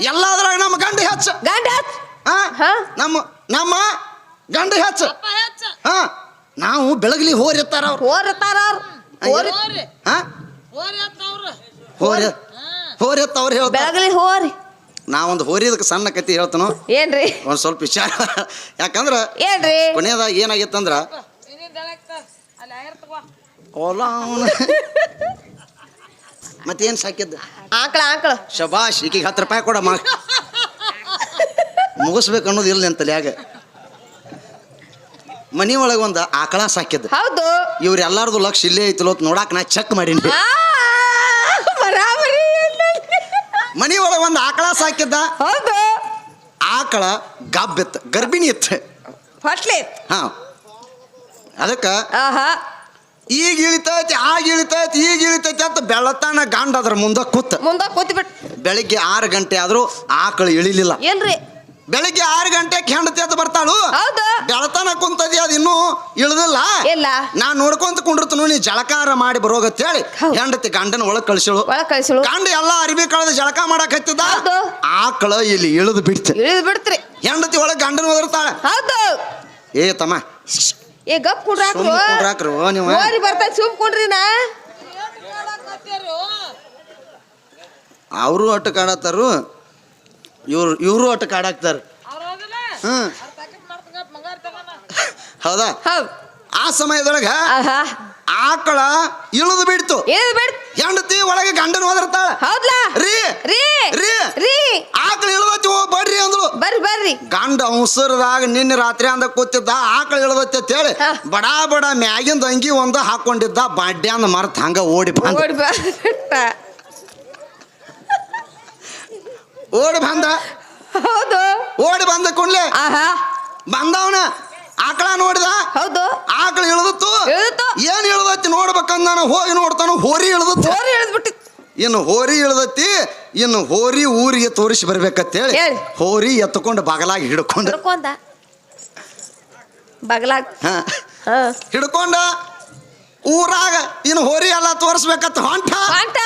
ಎಲ್ಲಾದ್ರಾಗ ನಮ್ಮ ಗಂಡ ಹೆಚ್ಚ. ಗಂಡ ಹಚ್. ಹಾ ಹಾ? ನಮ್ಮ ನಮ್ಮ ಗಂಡ ಹೆಚ್ಚ. ಹಾ? ನಾವು ಬೆಳಗ್ಲಿ ಹೋರಿರ್ತಾರ ಅವ್ರು. ಹೋರ್ತಾರ ಹೋರಿ. ಹಾ? ಹೋರಿ ಹೋರಿ. ಎತ್ತ ಅವ್ರು ಹೇಳ್ತಾರೆ. ಬೆಳಗಲಿ ಹೋರಿ. ನಾವೊಂದು ಹೋರಿದಕ್ಕೆ ಸಣ್ಣ ಕತಿ ಹೇಳ್ತನು. ಏನ್ರಿ? ಒಂದ್ ಸ್ವಲ್ಪ ವಿಚಾರ. ಯಾಕಂದ್ರ ಏನ್ರಿ? ಕೊನೆಯದಾಗ ಏನಾಗಿತ್ತಂದ್ರ ಓಲಾ ಅವನ. ಮತ್ತೇನ್ ಸಾಕಿದ್ದ? ಆಕಳ ಆಕಳ. ಶಬಾಷ್ ಈಕಿಗೆ ಹತ್ತು ರೂಪಾಯಿ ಕೊಡ ಮಾ ಮುಗಿಸ್ಬೇಕು ಅನ್ನೋದು ಇಲ್ಲ ಅಂತ ಯಾಗ ಮನಿ ಒಳಗೆ ಒಂದು ಆಕಳ ಸಾಕಿದ್ದು. ಹೌದು. ಇವ್ರ ಎಲ್ಲಾರ್ದು ಲಕ್ಷ ಇಲ್ಲೇ ಐತಲೋ ಅಂತ ನೋಡಾಕ ನಾ ಚೆಕ್ ಮಾಡೀನಿ. ಮನಿ ಒಳಗೆ ಒಂದು ಆಕಳ ಸಾಕಿದ್ದ. ಹೌದು. ಆಕಳ ಗಬ್ಬಿತ್ತು ಗರ್ಭಿಣಿ ಇತ್ತು. ಹಾ. ಅದಕ್ಕ ಆಹಾ. ಈಗ ಇಳಿತೈತಿ ಆಗ ಇಳಿತೈತಿ ಈಗ ಇಳಿತೈತಿ ಅಂತ ಬೆಳತಾನ ಗಂಡ ಅದ್ರ ಮುಂದೆ ಕೂತ. ಮುಂದ ಕೂತ್ಬಿಟ್ ಬೆಳಿಗ್ಗೆ ಆರು ಗಂಟೆ ಆದ್ರೂ ಆಕಳು ಇಳಿಲಿಲ್ಲ. ಏನ್ರಿ? ಬೆಳಿಗ್ಗೆ ಆರು ಗಂಟೆಗೆ ಹೆಂಡತಿ ಅಂತ ಬರ್ತಾಳು. ಹೌದು. ಬೆಳತನ ಕುಂತದಿ ಅದು ಇನ್ನೂ ಇಳ್ದಿಲ್ಲ. ಇಲ್ಲ. ನಾ ನೋಡ್ಕೊಂತ ಕುಂಡಿರ್ತನು ನೀ ಜಳಕಾರ ಮಾಡಿ ಬರೋಗತ್ ಹೇಳಿ ಹೆಂಡತಿ ಗಂಡನ ಒಳಗ್ ಕಳ್ಸಿಳು. ಒಳಗ್ ಕಳ್ಸಿಳು. ಗಂಡ ಎಲ್ಲಾ ಅರಿವಿ ಕಳೆದ ಜಳಕ ಮಾಡಕ್ ಹತ್ತಿದ? ಹೌದು. ಆಕಳ ಇಲ್ಲಿ ಇಳಿದು ಬಿಡ್ತ. ಇಳಿದ್ ಬಿಡ್ತ್ರಿ. ಹೆಂಡತಿ ಒಳಗ್ ಗಂಡನ ಒದರ್ತಾಳ. ಹೌದು. ಏ ತಮ್ಮ ಏ ಗಪ್ ಕುಡ್ರಾಕ್ರು. ಸುಮ್ ನೀವು. ಹೋರಿ ಬರ್ತಾ ಸುಮ್ ಕುಡ್ರಿ ನಾ ಅವರು ಒಟ್ಟು ಕಾಡತ್ತಾರು ಇವ್ರು ಇವರು ಒಟ್ಟು ಕಾಡಾಕ್ತಾರ. ಹ್ಮ್. ಹೌದಾ? ಆ ಸಮಯದೊಳಗ ಆಕಳ ಇಳಿದು ಬಿಡ್ತು. ಹೆಂಡತಿ ಒಳಗೆ ಗಂಡನ ಒದರ್ತಾಳ ಹೌದ್ಲಾ ರೀ ರೀ ರೀ ರೀ ಆಕಳ ಇಳ್ದತಿ ಓ ಬಡ್ರಿ ಅಂದ್ಳು ಗಂಡ ಅವಸರದಾಗ ನಿನ್ನೆ ರಾತ್ರಿ ಅಂದ ಕೂತಿದ್ದ ಆಕಳ ಇಳದತ್ತೆ ಅಂತ ಹೇಳಿ. ಬಡ ಬಡ ಮ್ಯಾಗಿಂದ ಅಂಗಿ ಒಂದು ಹಾಕೊಂಡಿದ್ದ ಬಾಡ್ಯಾಂದ ಮರ್ತ ಹಂಗ ಓಡಿ ಬಂದ. ಓಡಿ ಬರ್ಬಿಟ್ಟ ಓಡಿ ಬಂದ. ಹೌದು. ಓಡಿ ಬಂದ ಕೂಡ್ಲೆ ಆಹಾ. ಬಂದವನ ಆಕಳ ನೋಡಿದ. ಹೌದು. ಆಕಳ ಇಳದತ್ತು. ಏನ್ ಇಳದತ್ತಿ ನೋಡ್ಬೇಕಂದ ನಾನು ಹೋಗಿ ನೋಡ್ತಾನ ಹೋರಿ ಇಳದತ್ತು. ಹೋರಿ ಇಳಿದ್ ಬಿಟ್ಟಿತ್ ಇನ್ನು ಹೋರಿ ಇಳ್ದತಿ ಇನ್ನು ಹೋರಿ ಊರಿಗೆ ತೋರಿಸಿ ಬರ್ಬೇಕಂತೇಳಿ ಹೇಳಿ. ಹೋರಿ ಎತ್ಕೊಂಡು ಬಗಲಾಗಿ ಹಿಡ್ಕೊಂಡು. ಹಿಡ್ಕೊಂಡ. ಬಗಲಾಗ್. ಹಾ. ಹಾ. ಹಿಡ್ಕೊಂಡ. ಊರಾಗ ಇನ್ನು ಹೋರಿ ಎಲ್ಲ ತೋರಿಸ್ಬೇಕಂತ ಹೊಂಟ. ಪಾಂಟ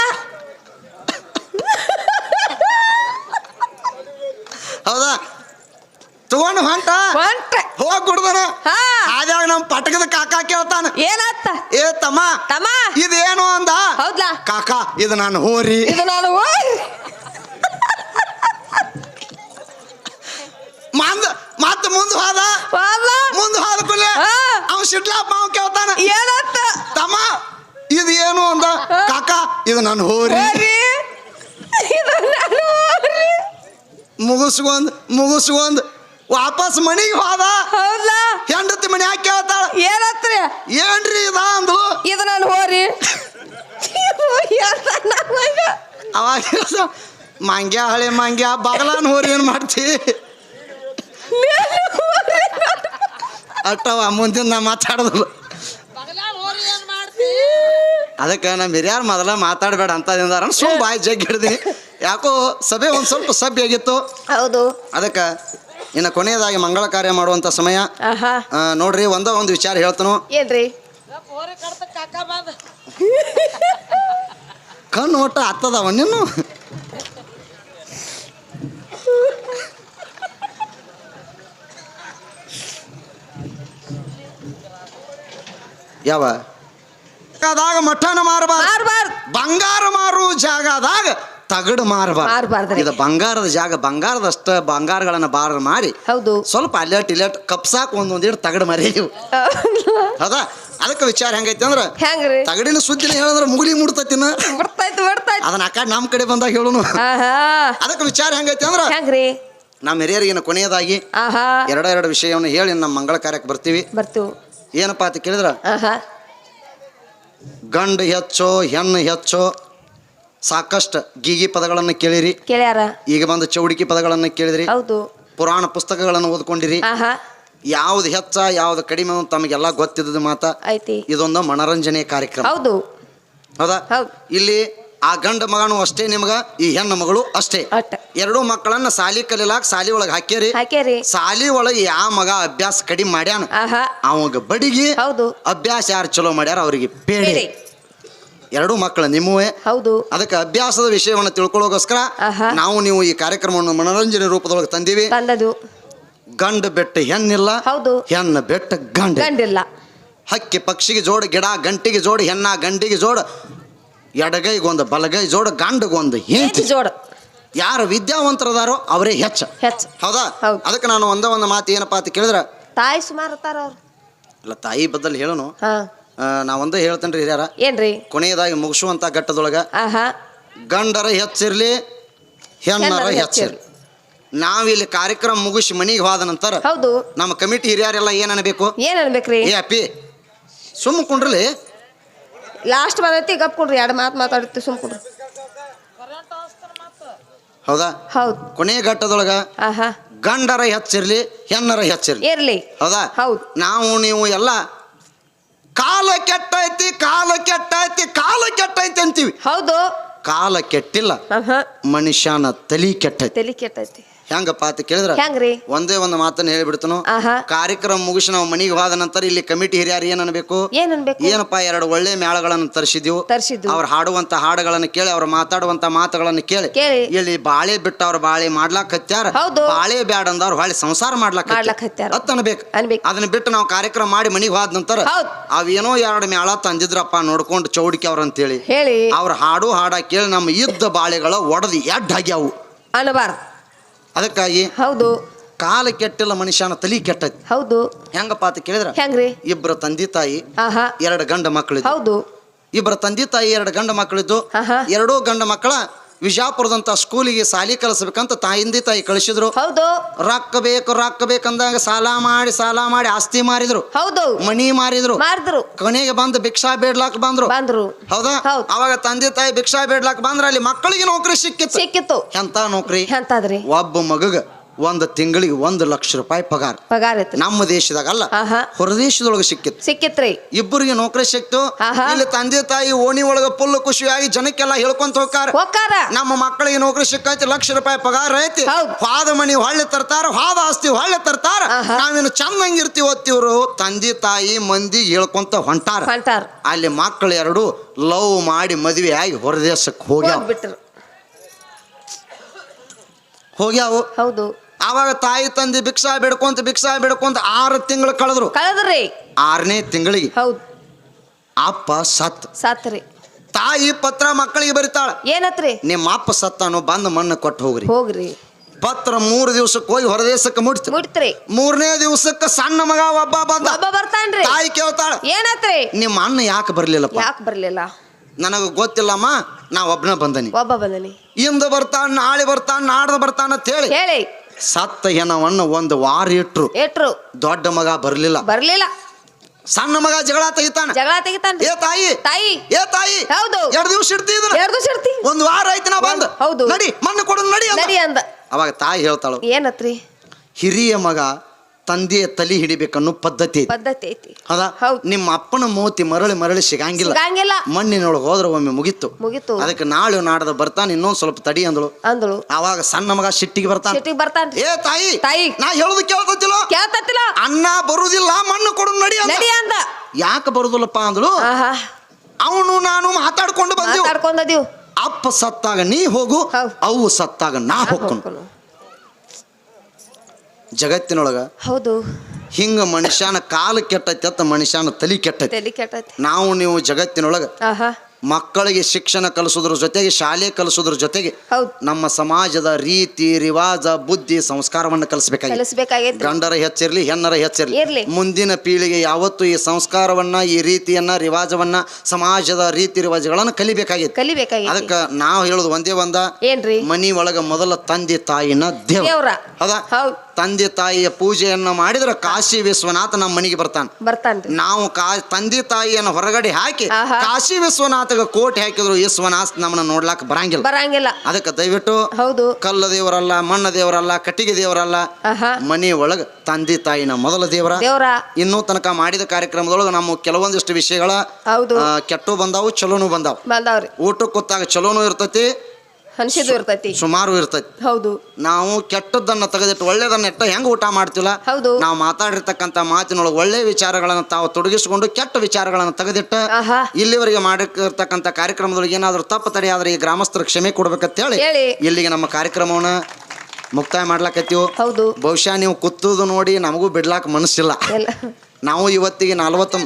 ಹೌದಾ? ತಗೊಂಡು ಹೊಂಟ. ಹೊಂಟ. ಹೋಗ್ ಕುಡ್ದನ ಹಾ. ಆದ್ಯಾಗ ನಮ್ ಪಟಕದ ಕಾಕ ಕೇಳ್ತಾನ. ಏನತ್ತ ಏ ತಮ್ಮ ತಮ್ಮ. ಇದೇನು ಅಂದ? ಹೌದ್ಲಾ? ಕಾಕ ಇದು ನಾನು ಹೋರಿ. ಇದು ನಾನು ಹೋರಿ. ಮಂದ ಮತ್ತ ಮುಂದೆ ಹೋದ? ಮುಂದ ಮುಂದ್ ಹೋದ ಕುಲೆ. ಅವ ಸಿಡ್ಲಾಪ ಅವ ಕೇಳ್ತಾನ. ಏನತ್ತ ತಮ್ಮ ಇದು ಏನು ಅಂದ ಕಾಕಾ ಇದು ನಾನು ಹೋರಿ. ಹೋರಿ. ಇದು ನಾನು ಹೋರಿ. ಮುಗಿಸ್ಕೊಂಡ್ ಮುಗಿಸ್ಕೊಂಡ್ ವಾಪಸ್ ಮನಿಗೆ ಹೋದ. ಹೌದಾ? ಹೆಂಡತಿ ಮನೆ ಯಾಕೆ ಕೇಳ್ತಾಳ? ಏನತ್ರಿ? ಏನ್ರಿ ಇದ ಅಂದ್ಲು? ಇದು ನಾನು ಹೋರಿ. ಅವಾಗ ಮಂಗ್ಯ ಹಳೆ ಮಂಗ್ಯ ಬಗಲಾನ್ ಹೋರಿ ಏನ್ ಮಾಡ್ತಿ? ನಾನು ಹೋರಿ. ಅಟ್ಟವ ಮುಂದಿನ ನಾ ಮಾತಾಡೋದಿಲ್ಲ. ಅದಕ್ಕೆ ನಮ್ಮ ಹಿರಿಯರು ಮೊದಲ ಮಾತಾಡಬೇಡ ಅಂತ ಸುಮ್ ಬಾಯಿ ಜಗ್ ಹಿಡ್ದೀನಿ ಯಾಕೋ ಸಭೆ ಒಂದು ಸ್ವಲ್ಪ ಸಭ್ಯ ಆಗಿತ್ತು. ಹೌದು. ಅದಕ್ಕೆ ಇನ್ನು ಕೊನೆಯದಾಗಿ ಮಂಗಳ ಕಾರ್ಯ ಮಾಡುವಂತ ಸಮಯ. ಆಹಾ. ಆ, ನೋಡ್ರಿ ಒಂದ ಒಂದು ವಿಚಾರ ಹೇಳ್ತಾನು. ಏನ್ರಿ? ಕಣ್ಣು ಒಟ್ಟ ಹತ್ತದವ ನೀನು ಯಾವ? ಜಾಗದಾಗ ಮಠನ ಮಾರಬಾರ್ದು. ಮಾರ್ಬಾರ್ದು. ಬಂಗಾರ ಮಾರು ಜಾಗದಾಗ ತಗಡು ಮಾರಬಾರ್ದು. ಮಾರ್ಬಾರ್ದ್ರಿ. ಇದು ಬಂಗಾರದ ಜಾಗ ಬಂಗಾರದಷ್ಟ ಬಂಗಾರಗಳನ್ನ ಬಾರ ಮಾಡಿ ಹೌದು. ಸ್ವಲ್ಪ ಅಲ್ಲಟ್ ಇಲ್ಲಟ್ ಕಪ್ಸಾಕ್ ಒಂದೊಂದಿಟ್ಟು ತಗಡು ಮರೀವು ಹೌದಾ? ಅದಕ್ಕೆ ವಿಚಾರ ಹೆಂಗೈತಿ ಅಂದ್ರ ಹೆಂಗ್ರಿ? ತಗಡಿನ ಸುದ್ದಿನ ಹೇಳಿದ್ರೆ ಮುಗುಳಿ ಮುಡ್ತತಿನ. ಬರ್ತಾಯ್ತು ಬರ್ತಾಯ್ತು ಅದನ್ನ ಆ ಕಡೆ ನಮ್ಮ ಕಡೆ ಬಂದಾಗ ಹೇಳುನು. ಆಹಾ. ಅದಕ್ಕೆ ವಿಚಾರ ಹೆಂಗೈತಿ ಅಂದ್ರ ಹೆಂಗ್ರಿ? ನಮ್ಮ ಹಿರಿಯರಿಗಿನ ಕೊನೆಯದಾಗಿ ಆಹಾ. ಎರಡ ಎರಡು ವಿಷಯವನ್ನು ಹೇಳಿ ನಮ್ಮ ಮಂಗಳ ಕಾರ್ಯಕ್ಕೆ ಬರ್ತೀವಿ. ಬರ್ತು. ಏನಪ್ಪಾ ಅಂತ ಕೇಳಿದ್ರ? ಆಹಾ. ಗಂಡು ಹೆಚ್ಚೋ ಹೆಣ್ಣು ಹೆಚ್ಚೋ ಸಾಕಷ್ಟು ಗೀಗಿ ಪದಗಳನ್ನು ಕೇಳಿರಿ. ಕೇಳ್ಯಾರ? ಈಗ ಬಂದು ಚೌಡಿಕಿ ಪದಗಳನ್ನು ಕೇಳಿದ್ರಿ. ಹೌದು. ಪುರಾಣ ಪುಸ್ತಕಗಳನ್ನು ಓದ್ಕೊಂಡಿರಿ. ಆಹಾ. ಯಾವ್ದು ಹೆಚ್ಚ ಯಾವ್ದು ಕಡಿಮೆ ಅಂತ ತಮಗೆಲ್ಲ ಗೊತ್ತಿದ್ದದ ಮಾತ. ಐತಿ ಇದೊಂದು ಮನರಂಜನೆ ಕಾರ್ಯಕ್ರಮ. ಹೌದು. ಹೌದಾ? ಹೌದು. ಇಲ್ಲಿ ಆ ಗಂಡ ಮಗನು ಅಷ್ಟೇ ನಿಮ್ಗ ಈ ಹೆಣ್ಣು ಮಗಳು ಅಷ್ಟೇ. ಎರಡು ಎರಡೂ ಮಕ್ಕಳನ್ನ ಸಾಲಿ ಕಲಿಲಾಕ ಸಾಲಿ ಒಳಗೆ ಹಾಕ್ಯಾರಿ. ಹಾಕ್ಯಾರಿ. ಸಾಲಿ ಒಳಗೆ ಯಾವ ಮಗ ಅಭ್ಯಾಸ ಕಡಿಮೆ ಮಾಡ್ಯಾನ? ಆಹಾ. ಅವಾಗ ಬಡಿಗಿ ಹೌದು. ಅಭ್ಯಾಸ ಯಾರು ಚಲೋ ಮಾಡ್ಯಾರ? ಅವ್ರಿಗೆ ಪೇಡಿ ಎರಡೂ ಮಕ್ಕಳು ನಿಮ್ಮವೇ. ಹೌದು. ಅದಕ್ಕೆ ಅಭ್ಯಾಸದ ವಿಷಯವನ್ನು ತಿಳ್ಕೊಳ್ಳೋಗೋಸ್ಕರ ನಾವು ನೀವು ಈ ಕಾರ್ಯಕ್ರಮವನ್ನು ಮನೋರಂಜನೆ ರೂಪದೊಳಗೆ ತಂದೀವಿ. ತಂದದು ಗಂಡ ಬೆಟ್ಟ ಹೆಣ್ಣಿಲ್ಲ. ಹೌದು. ಹೆಣ್ಣ ಬೆಟ್ಟ ಗಂಡ. ಗಂಡಿಲ್ಲ. ಹಕ್ಕಿ ಪಕ್ಷಿಗೆ ಜೋಡ ಗಿಡ ಗಂಟಿಗೆ ಜೋಡ ಹೆಣ್ಣ ಗಂಟಿಗೆ ಜೋಡ ಎಡಗೈಗೊಂದು ಬಲಗೈ ಜೋಡ ಗಂಡಗೊಂದು ಹೆಂಚಿ. ಜೋಡ. ಯಾರು ವಿದ್ಯಾವಂತರದಾರೋ ಅವರೇ ಹೆಚ್ಚ ಹೆಚ್ಚು ಹೌದಾ. ಅದಕ್ಕೆ ನಾನು ಒಂದೇ ಒಂದು ಮಾತು ಏನಪ್ಪ ಅಂತ ಕೇಳಿದ್ರೆ ತಾಯಿ ಸುಮಾರು ಇರ್ತಾರ ಅವ್ರು. ಇಲ್ಲ ತಾಯಿ ಬದಲು ಹೇಳೋನು. ನಾ ಒಂದೇ ಹೇಳ್ತೇನೆ ರೀ ಹಿರಿಯರ. ಏನ್ರಿ? ಕೊನೆಯದಾಗಿ ಮುಗಿಸುವಂತ ಘಟ್ಟದೊಳಗ ಆಹಾ. ಗಂಡರ ಹೆಚ್ಚಿರ್ಲಿ ಹೆಣ್ಣರ ಹೆಚ್ಚಿರ್ಲಿ. ನಾವಿಲ್ಲಿ ಕಾರ್ಯಕ್ರಮ ಮುಗಿಸಿ ಮನೆಗೆ ಹೋದ ನಂತರ ಹೌದು. ನಮ್ಮ ಕಮಿಟಿ ಹಿರಿಯರೆಲ್ಲ ಏನ್ ಅನ್ಬೇಕು? ಏನ್ ಅನ್ಬೇಕ್ರಿ? ಏ ಅಪ್ಪಿ ಸುಮ್ಮ ಕುಂಡ್ರಲಿ. ಲಾಸ್ಟ್ ಬಂದೈತಿ ಗಪ್ ಕೊಡ್ರಿ ಎರಡು ಮಾತು ಮಾತಾಡ್ತಿ ಸುಮ್ ಕೊಡ್ರಿ. ಹೌದಾ? ಹೌದು. ಕೊನೆಯ ಘಟ್ಟದೊಳಗ ಆಹಾ. ಗಂಡರ ಹೆಚ್ಚಿರ್ಲಿ ಹೆಣ್ಣರ ಹೆಚ್ಚಿರ್ಲಿ. ಇರ್ಲಿ. ಹೌದಾ? ಹೌದು. ನಾವು ನೀವು ಎಲ್ಲ ಕಾಲ ಕೆಟ್ಟೈತಿ ಕಾಲ ಕೆಟ್ಟೈತಿ ಕಾಲ ಕೆಟ್ಟೈತಿ ಅಂತೀವಿ. ಹೌದು. ಕಾಲ ಕೆಟ್ಟಿಲ್ಲ ಮನುಷ್ಯನ ತಲಿ ಕೆಟ್ಟೈತಿ. ತಲಿ ಕೆಟ್ಟೈತಿ. ಹೆಂಗಪ್ಪ ಅಂತ ಕೇಳಿದ್ರ? ಹೆಂಗ್ರಿ ಒಂದೇ ಒಂದು ಮಾತನ್ನ ಹೇಳಿಬಿಡ್ತನು. ಆಹಾ. ಕಾರ್ಯಕ್ರಮ ಮುಗಿಸಿ ನಾವು ಮನೆಗೆ ಹೋದ ನಂತರ ಇಲ್ಲಿ ಕಮಿಟಿ ಹಿರಿಯರು ಏನ್ ಅನ್ಬೇಕು ಏನಪ್ಪಾ ಅನ್ಬೇಕು ಏನಪ್ಪ ಎರಡು ಒಳ್ಳೆ ಮೇಳಗಳನ್ನು ತರಿಸಿದ್ವು ತರ್ಸಿದ್ದು. ಅವ್ರು ಹಾಡುವಂತ ಹಾಡುಗಳನ್ನು ಕೇಳಿ ಅವ್ರು ಮಾತಾಡುವಂತ ಮಾತುಗಳನ್ನು ಕೇಳಿ. ಕೇಳಿ. ಇಲ್ಲಿ ಬಾಳೆ ಬಿಟ್ಟ ಅವ್ರ ಬಾಳೆ ಮಾಡ್ಲಾಕ್ ಹತ್ಯಾರ? ಹೌದು. ಬಾಳೆ ಬ್ಯಾಡ ಅಂದವ್ರು ಹೊಳ್ಳಿ ಸಂಸಾರ ಮಾಡ್ಲಾಕ್ ಮಾಡ್ಲಾಕ್ ಹತ್ಯಾರ. ಅತ್ ಅನ್ಬೇಕು. ಅನ್ಬೇಕು. ಅದನ್ನ ಬಿಟ್ಟು ನಾವು ಕಾರ್ಯಕ್ರಮ ಮಾಡಿ ಮನೆಗೆ ಹೋದ ನಂತರ ಹೌದ್. ಅವೇನೋ ಎರಡು ಮೇಳ ತಂದಿದ್ರಪ್ಪ ನೋಡ್ಕೊಂಡು ಚೌಡಿಕೆ ಅವ್ರ ಅಂತೇಳಿ. ಹೇಳಿ. ಅವ್ರ ಹಾಡು ಹಾಡ ಕೇಳಿ ನಮ್ಮ ಇದ್ದ ಬಾಳೆಗಳ ಒಡೆದು ಎಡ್ ಆಗ್ಯಾವು. ಅನಬಾರ್ದು. ಅದಕ್ಕಾಗಿ ಹೌದು. ಕಾಲ ಕೆಟ್ಟಿಲ್ಲ ಮನುಷ್ಯನ ತಲಿ ಕೆಟ್ಟೈತಿ. ಹೌದು. ಹೆಂಗಪ್ಪ ಅಂತ ಕೇಳಿದ್ರ ಹೆಂಗ್ರಿ? ಇಬ್ಬರ ತಂದೆ ತಾಯಿ ಆಹಾ. ಎರಡು ಗಂಡ ಮಕ್ಕಳಿದ್ದು ಹೌದು. ಇಬ್ಬರ ತಂದೆ ತಾಯಿ ಎರಡು ಗಂಡ ಮಕ್ಕಳಿದ್ದು ಆಹಾ. ಎರಡೂ ಗಂಡ ಮಕ್ಕಳ ವಿಜಾಪುರದಂತ ಸ್ಕೂಲಿಗೆ ಸಾಲಿ ಕಲಿಸ್ಬೇಕಂತ ತಾಯಿಂದಿ ತಾಯಿ ಕಳಿಸಿದ್ರು. ಹೌದು. ರೊಕ್ಕ ಬೇಕು ರೊಕ್ಕ ಬೇಕಂದಾಗ ಸಾಲ ಮಾಡಿ ಸಾಲ ಮಾಡಿ ಆಸ್ತಿ ಮಾರಿದ್ರು. ಹೌದು. ಮಣಿ ಮಾರಿದ್ರು. ಮಾರಿದ್ರು. ಕೊನೆಗೆ ಬಂದು ಭಿಕ್ಷಾ ಬೇಡ್ಲಾಕ್ ಬಂದ್ರು. ಬಂದ್ರು. ಹೌದಾ? ಹೌದ್. ಅವಾಗ ತಂದೆ ತಾಯಿ ಭಿಕ್ಷಾ ಬೇಡ್ಲಾಕ್ ಬಂದ್ರ ಅಲ್ಲಿ ಮಕ್ಕಳಿಗೆ ನೌಕರಿ ಸಿಕ್ಕಿತ್ತು. ಸಿಕ್ಕಿತ್ತು. ಎಂತ ನೌಕರಿ? ಎಂತಾದ್ರಿ? ಒಬ್ಬ ಮಗಗ. ಒಂದು ತಿಂಗಳಿಗೆ ಒಂದು ಲಕ್ಷ ರೂಪಾಯಿ ಪಗಾರ. ಪಗಾರ ಐತ್ರಿ ನಮ್ಮ ದೇಶದಾಗ ಅಲ್ಲ ಆಹಾ. ಹೊರದೇಶದೊಳಗೆ ಸಿಕ್ಕಿತ್ತು. ಸಿಕ್ಕಿತ್ರಿ. ಇಬ್ಬರಿಗೆ ನೌಕರಿ ಸಿಕ್ತು. ಆಹಾ. ಇಲ್ಲಿ ತಂದೆ ತಾಯಿ ಓಣಿ ಒಳಗ ಫುಲ್ ಖುಷಿಯಾಗಿ ಜನಕ್ಕೆಲ್ಲ ಹೇಳ್ಕೊಂತ ಹೋಗ್ತಾರ. ಹೋಕಾರ ನಮ್ಮ ಮಕ್ಕಳಿಗೆ ನೌಕರಿ ಸಿಕ್ಕೈತಿ ಲಕ್ಷ ರೂಪಾಯಿ ಪಗಾರ ಐತಿ. ಹೌದ್. ಹಾದ ಮನಿ ಹೊಳ್ಳೆ ತರ್ತಾರ ಹಾದ ಆಸ್ತಿ ಹೊಳ್ಳೆ ತರ್ತಾರ. ಆಹಾ. ನಾವೇನು ಚಂದಂಗಿರ್ತೀವಿ ಓದ್ತಿವ್ರು. ತಂದೆ ತಾಯಿ ಮಂದಿ ಹೇಳ್ಕೊಂತ ಹೊಂಟಾರ. ಹೊಂಟಾರ. ಅಲ್ಲಿ ಮಕ್ಕಳು ಎರಡು ಲವ್ ಮಾಡಿ ಮದುವೆ ಆಗಿ ಹೊರದೇಶಕ್ಕೆ ಹೋಗ್ಯಾವ. ಹೋಗ್ಬಿಟ್ರು. ಹೋಗ್ಯಾವು. ಹೌದು. ಆವಾಗ ತಾಯಿ ತಂದೆ ಭಿಕ್ಷಾ ಬಿಡ್ಕೊಂತ ಭಿಕ್ಷಾ ಬಿಡ್ಕೊಂತ ಆರು ತಿಂಗಳು ಕಳೆದ್ರು. ಕಳೆದ್ರಿ. ಆರನೇ ತಿಂಗಳಿಗೆ. ಹೌದು. ಅಪ್ಪ ಸತ್. ಸತ್ರಿ ತಾಯಿ ಪತ್ರ ಮಕ್ಕಳಿಗೆ ಬರಿತಾಳ. ಏನತ್ರಿ? ನಿಮ್ಮ ಅಪ್ಪ ಸತ್ತಾನು ಬಂದು ಮಣ್ಣು ಕೊಟ್ಟು ಹೋಗ್ರಿ. ಹೋಗ್ರಿ. ಪತ್ರ ಮೂರು ದಿವಸಕ್ಕೆ ಹೋಗಿ ಹೊರದೇಶಕ್ಕೆ ಮುಟ್ತು. ಮುಟ್ತ್ರಿ. ಮೂರನೇ ದಿವಸಕ್ಕೆ ಸಣ್ಣ ಮಗ ಒಬ್ಬ ಬಂದ. ಒಬ್ಬ ಬರ್ತಾನ್ರಿ. ತಾಯಿ ಕೇಳ್ತಾಳ. ಏನತ್ರಿ? ನಿಮ್ಮ ಅಣ್ಣ ಯಾಕೆ ಬರ್ಲಿಲ್ಲಪ್ಪ? ಯಾಕೆ ಬರ್ಲಿಲ್ಲ? ನನಗೆ ಗೊತ್ತಿಲ್ಲಮ್ಮ ನಾ ಒಬ್ಬನ ಬಂದನಿ. ಒಬ್ಬ ಬಂದನಿ. ಇಂದು ಬರ್ತಾನ ನಾಳೆ ಬರ್ತಾನ ನಾಡ್ದ ಬರ್ತಾನ ಅಂತ ಹೇಳಿ. ಹೇಳಿ. ಸತ್ತ ಏನವನ್ನು ಒಂದು ವಾರ ಇಟ್ರು. ಇಟ್ರು. ದೊಡ್ಡ ಮಗ ಬರ್ಲಿಲ್ಲ. ಬರ್ಲಿಲ್ಲ. ಸಣ್ಣ ಮಗ ಜಗಳ ತೆಗಿತಾನ. ಜಗಳ ತೆಗಿತಾನೆ. ಏ ತಾಯಿ. ತಾಯಿ. ಏ ತಾಯಿ. ಹೌದು. ಎರಡು ದಿವಸ ಇಡ್ತಿದ್ರು ಎರಡು ದಿವಸ ಇರ್ತಿ ಒಂದು ವಾರ ಐತಿ ನಾ ಬಂದ. ಹೌದು. ನಡಿ ಮಣ್ಣು ಕೊಡು ನಡಿ ಅಂದ. ನಡಿ ಅಂದ. ಅವಾಗ ತಾಯಿ ಹೇಳ್ತಾಳು ಏನತ್ರಿ? ಹಿರಿಯ ಮಗ ತಂದೆಯ ತಲಿ ಹಿಡಿಬೇಕನ್ನೋ ಪದ್ಧತಿ ಐತಿ. ಪದ್ಧತಿ ಐತಿ. ಹೌದಾ? ಹೌದು. ನಿಮ್ಮ ಅಪ್ಪನ ಮೂತಿ ಮರಳಿ ಮರಳಿ ಸಿಗಂಗಿಲ್ಲ. ಸಿಗಂಗಿಲ್ಲ. ಮಣ್ಣಿನೊಳಗೆ ಹೋದ್ರೆ ಒಮ್ಮೆ ಮುಗೀತು. ಮುಗೀತು. ಅದಕ್ಕೆ ನಾಳೆ ನಾಡದ ಬರ್ತಾನೆ ಇನ್ನೊಂದ್ ಸ್ವಲ್ಪ ತಡಿ ಅಂದಳು. ಅಂದಳು. ಅವಾಗ ಸಣ್ಣ ಮಗ ಸಿಟ್ಟಿಗೆ ಬರ್ತಾನೆ. ಸಿಟಿಗೆ ಬರ್ತಾನ್ರಿ ಏ ತಾಯಿ ತಾಯಿ. ನಾ ಹೇಳುದು ಕೇಳ್ತಿಲ್ಲ ಕೇಳ್ತತಿಲ್ಲ ಅನ್ನ ಬರುದಿಲ್ಲ ಮಣ್ಣು ಕೊಡು ನಡಿ ಅಂದ. ನಡಿ ಅಂದ. ಯಾಕೆ ಬರುದಿಲ್ಲಪ್ಪ ಅಂದಳು? ಆಹಾ. ಅವನು ನಾನು ಮಾತಾಡ್ಕೊಂಡು ಬಂದೆವು. ಮಾತಾಡ್ಕೊಂಡದೀವ್ ಅಪ್ಪ ಸತ್ತಾಗ ನೀ ಹೋಗು ಹೌದ್. ಅವು ಸತ್ತಾಗ ನಾ ಹೋಗ್ಕೊಂಡು. ಜಗತ್ತಿನೊಳಗ ಹೌದು. ಹಿಂಗ ಮನುಷ್ಯನ ಕಾಲು ಕೆಟ್ಟೈತಿ ಅಂತ ಮನುಷ್ಯನ ತಲಿ ಕೆಟ್ಟೈತಿ. ತಲೆ ಕೆಟ್ಟೈತಿ. ನಾವು ನೀವು ಜಗತ್ತಿನೊಳಗ ಆಹಾ. ಮಕ್ಕಳಿಗೆ ಶಿಕ್ಷಣ ಕಲಿಸೋದ್ರ ಜೊತೆಗೆ ಶಾಲೆ ಕಲಿಸೋದ್ರ ಜೊತೆಗೆ ಹೌದು. ನಮ್ಮ ಸಮಾಜದ ರೀತಿ ರಿವಾಜ ಬುದ್ಧಿ ಸಂಸ್ಕಾರವನ್ನು ಕಲಿಸಬೇಕಾಗಿದೆ ಕಲಿಸ್ಬೇಕಾಗೈತ್ರಿ ಗಂಡರ ಹೆಚ್ಚಿರ್ಲಿ ಹೆಣ್ಣರ ಹೆಚ್ಚಿರ್ಲಿ. ಇರ್ಲಿ. ಮುಂದಿನ ಪೀಳಿಗೆ ಯಾವತ್ತು ಈ ಸಂಸ್ಕಾರವನ್ನ ಈ ರೀತಿಯನ್ನ ರಿವಾಜವನ್ನ ಸಮಾಜದ ರೀತಿ ರಿವಾಜಗಳನ್ನ ಕಲಿಬೇಕಾಗಿದೆ ಕಲಿಬೇಕಾಗೈತಿ ಅದಕ್ಕೆ ನಾವು ಹೇಳೋದು ಒಂದೇ ಒಂದ. ಏನ್ರಿ? ಮನಿ ಒಳಗ ಮೊದಲ ತಂದೆ ತಾಯಿನ ದೇವ ದೇವ್ರ. ಹೌದಾ? ಹೌದ್. ತಂದೆ ತಾಯಿಯ ಪೂಜೆಯನ್ನು ಮಾಡಿದ್ರೆ ಕಾಶಿ ವಿಶ್ವನಾಥ ನಮ್ಮ ಮನೆಗೆ ಬರ್ತಾನೆ. ಬರ್ತಾನ್ರಿ ನಾವು ಕಾ ತಂದೆ ತಾಯಿಯನ್ನು ಹೊರಗಡೆ ಹಾಕಿ ಆಹಾ. ಕಾಶಿ ವಿಶ್ವನಾಥಗ ಕೋಟೆ ಹಾಕಿದ್ರು ವಿಶ್ವನಾಥ ನಮ್ಮನ್ನ ನೋಡ್ಲಾಕ ಬರಂಗಿಲ್ಲ. ಬರಂಗಿಲ್ಲ. ಅದಕ್ಕೆ ದಯವಿಟ್ಟು ಹೌದು. ಕಲ್ಲ ದೇವರಲ್ಲ ಮಣ್ಣ ದೇವರಲ್ಲ ಕಟ್ಟಿಗೆ ದೇವರಲ್ಲ ಆಹಾ. ಮನೆ ಒಳಗ ತಂದೆ ತಾಯಿನ ಮೊದಲ ದೇವರ. ದೇವ್ರ. ಇನ್ನೂ ತನಕ ಮಾಡಿದ ಕಾರ್ಯಕ್ರಮದೊಳಗೆ ನಮ್ಮ ಕೆಲವೊಂದಿಷ್ಟು ವಿಷಯಗಳ ಹೌದು. ಆ, ಕೆಟ್ಟು ಬಂದಾವು ಚಲೋನು ಬಂದಾವು. ಬಂದಾವ್ರಿ. ಊಟಕ್ಕೆ ಕೂತಾಗ ಚಲೋನು ಇರ್ತೈತಿ ಅನ್ಸಿದ್ದು ಇರ್ತೈತಿ. ಸುಮಾರು ಇರ್ತೈತಿ. ಹೌದು. ನಾವು ಕೆಟ್ಟದ್ದನ್ನ ತೆಗೆದಿಟ್ಟು ಒಳ್ಳೇದನ್ನ ಇಟ್ಟ ಹೆಂಗ್ ಊಟ ಮಾಡ್ತಿಲ್ಲ ಹೌದು. ನಾವು ಮಾತಾಡಿರ್ತಕ್ಕಂಥ ಮಾತಿನೊಳಗೆ ಒಳ್ಳೆ ವಿಚಾರಗಳನ್ನು ತಾವು ತೊಡಗಿಸಿಕೊಂಡು ಕೆಟ್ಟ ವಿಚಾರಗಳನ್ನು ತೆಗೆದಿಟ್ಟ ಇಲ್ಲಿವರೆಗೆ ಮಾಡಿರ್ತಕ್ಕಂಥ ಕಾರ್ಯಕ್ರಮದೊಳಗೆ ಏನಾದರೂ ತಪ್ಪು ತಡೆಯಾದ್ರೆ ಈ ಗ್ರಾಮಸ್ಥರು ಕ್ಷಮೆ ಕೊಡ್ಬೇಕಂತ ಹೇಳಿ. ಇಲ್ಲಿಗೆ ನಮ್ಮ ಕಾರ್ಯಕ್ರಮವನ್ನ ಮುಕ್ತಾಯ ಮಾಡ್ಲಾಕತ್ತೀವಿ. ಹೌದು. ಬಹುಶಃ ನೀವು ಕುತ್ತುದು ನೋಡಿ ನಮಗೂ ಬಿಡ್ಲಾಕ ಮನಸ್ಸಿಲ್ಲ. ನಾವು ಇವತ್ತಿಗೆ ನಲವತ್ತು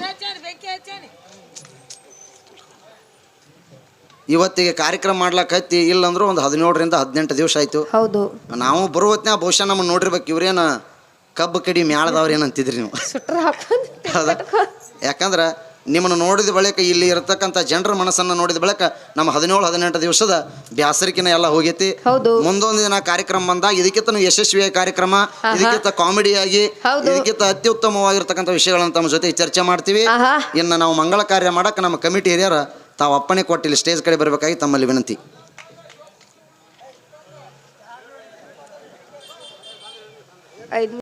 ಇವತ್ತಿಗೆ ಕಾರ್ಯಕ್ರಮ ಮಾಡ್ಲಾಕತ್ತಿ ಇಲ್ಲಂದ್ರೂ ಒಂದು ಹದಿನೇಳರಿಂದ ಹದಿನೆಂಟು ದಿವಸ ಆಯ್ತು. ಹೌದು. ನಾವು ಬರುವ ಹೊತ್ನ್ಯಾಗ ಬಹುಶಃ ನಮ್ಮ ನೋಡಿರ್ಬೇಕು ಇವ್ರೇನು ಕಬ್ಬು ಕಡಿ ಮ್ಯಾಳದವ್ರು ಏನಂತಿದ್ರಿ ನೀವು. ಯಾಕಂದ್ರ ಹೌದಾ? ಯಾಕಂದ್ರೆ ನಿಮ್ಮನ್ನು ನೋಡಿದ ಬಳಿಕ ಇಲ್ಲಿ ಇರತಕ್ಕಂಥ ಜನರ ಮನಸ್ಸನ್ನು ನೋಡಿದ ಬಳಿಕ ನಮ್ಮ ಹದಿನೇಳು ಹದಿನೆಂಟು ದಿವಸದ ಬ್ಯಾಸರಿಕಿನ ಎಲ್ಲ ಹೋಗೈತಿ. ಮುಂದೊಂದು ದಿನ ಕಾರ್ಯಕ್ರಮ ಬಂದಾಗ ಇದಕ್ಕಿಂತ ಯಶಸ್ವಿಯ ಕಾರ್ಯಕ್ರಮ ಇದಕ್ಕಿಂತ ಕಾಮಿಡಿಯಾಗಿ ಆಗಿ ಇದಕ್ಕಿಂತ ಅತ್ಯುತ್ತಮವಾಗಿರ್ತಕ್ಕಂಥ ವಿಷಯಗಳನ್ನು ತಮ್ಮ ಜೊತೆ ಚರ್ಚೆ ಮಾಡ್ತೀವಿ. ಇನ್ನು ನಾವು ಮಂಗಳ ಕಾರ್ಯ ಮಾಡಕ್ಕೆ ನಮ್ಮ ಕಮಿಟಿ ಹಿರಿಯರ ತಾವು ಅಪ್ಪಣೆ ಕೊಟ್ಟಿಲ್ಲ ಸ್ಟೇಜ್ ಕಡೆ ಬರಬೇಕಾಗಿ ತಮ್ಮಲ್ಲಿ ವಿನಂತಿ. ಐದು